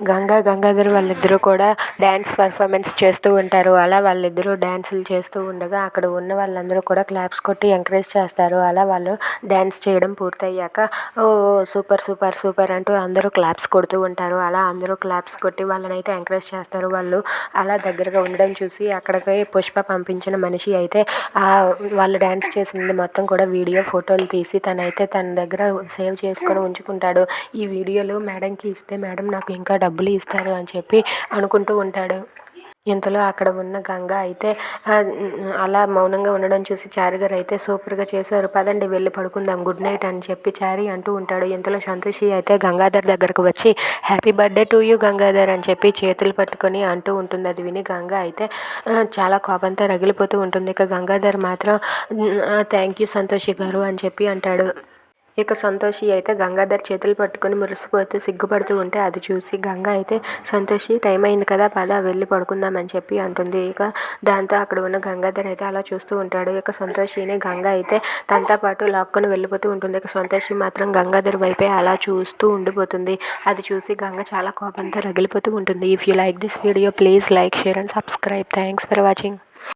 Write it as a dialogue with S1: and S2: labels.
S1: గంగా గంగాధర్ వాళ్ళిద్దరూ కూడా dance performance చేస్తూ ఉంటారు. అలా వాళ్ళిద్దరూ డ్యాన్సులు చేస్తూ ఉండగా అక్కడ ఉన్న వాళ్ళందరూ కూడా క్లాప్స్ కొట్టి ఎంకరేజ్ చేస్తారు. అలా వాళ్ళు డ్యాన్స్ చేయడం పూర్తయ్యాక ఓ సూపర్ సూపర్ సూపర్ అంటూ అందరూ క్లాప్స్ కొడుతూ ఉంటారు. అలా అందరూ క్లాప్స్ కొట్టి వాళ్ళనైతే ఎంకరేజ్ చేస్తారు. వాళ్ళు అలా దగ్గరగా ఉండడం చూసి అక్కడికి పుష్ప పంపించిన మనిషి అయితే వాళ్ళు డ్యాన్స్ చేసింది మొత్తం కూడా వీడియో ఫోటోలు తీసి తనైతే తన దగ్గర సేవ్ చేసుకొని ఉంచుకుంటాడు. ఈ వీడియోలు మేడంకి ఇస్తే మేడం నాకు ఇంకా డబ్బులు ఇస్తారు అని చెప్పి అనుకుంటూ ఉంటాడు. ఇంతలో అక్కడ ఉన్న గంగ అయితే అలా మౌనంగా ఉండడం చూసి చారి గారు అయితే సూపర్గా చేశారు. పదండి వెళ్ళి పడుకుందాం గుడ్ నైట్ అని చెప్పి చారి అంటూ ఉంటాడు. ఇంతలో సంతోషి అయితే గంగాధర్ దగ్గరకు వచ్చి happy birthday to you Gangadhar అని చెప్పి చేతులు పట్టుకొని అంటూ ఉంటుంది. అది విని గంగ అయితే చాలా కోపంతో రగిలిపోతూ ఉంటుంది. ఇక గంగాధర్ మాత్రం థ్యాంక్ యూ సంతోషి గారు అని చెప్పి అంటాడు. ఇక సంతోషి అయితే గంగాధర్ చేతులు పట్టుకుని మురిసిపోతూ సిగ్గుపడుతూ ఉంటే అది చూసి గంగ అయితే సంతోషి టైం అయింది కదా పద వెళ్ళి పడుకుందామని చెప్పి అంటుంది. ఇక దాంతో అక్కడ ఉన్న గంగాధర్ అయితే అలా చూస్తూ ఉంటాడు. ఇక సంతోషిని గంగ అయితే తనతో పాటు లాక్కొని వెళ్ళిపోతూ ఉంటుంది. ఇక సంతోషి మాత్రం గంగాధర్ వైపే అలా చూస్తూ ఉండిపోతుంది. అది చూసి గంగ చాలా కోపంతో రగిలిపోతూ ఉంటుంది. If you like this video please like share and subscribe thanks for watching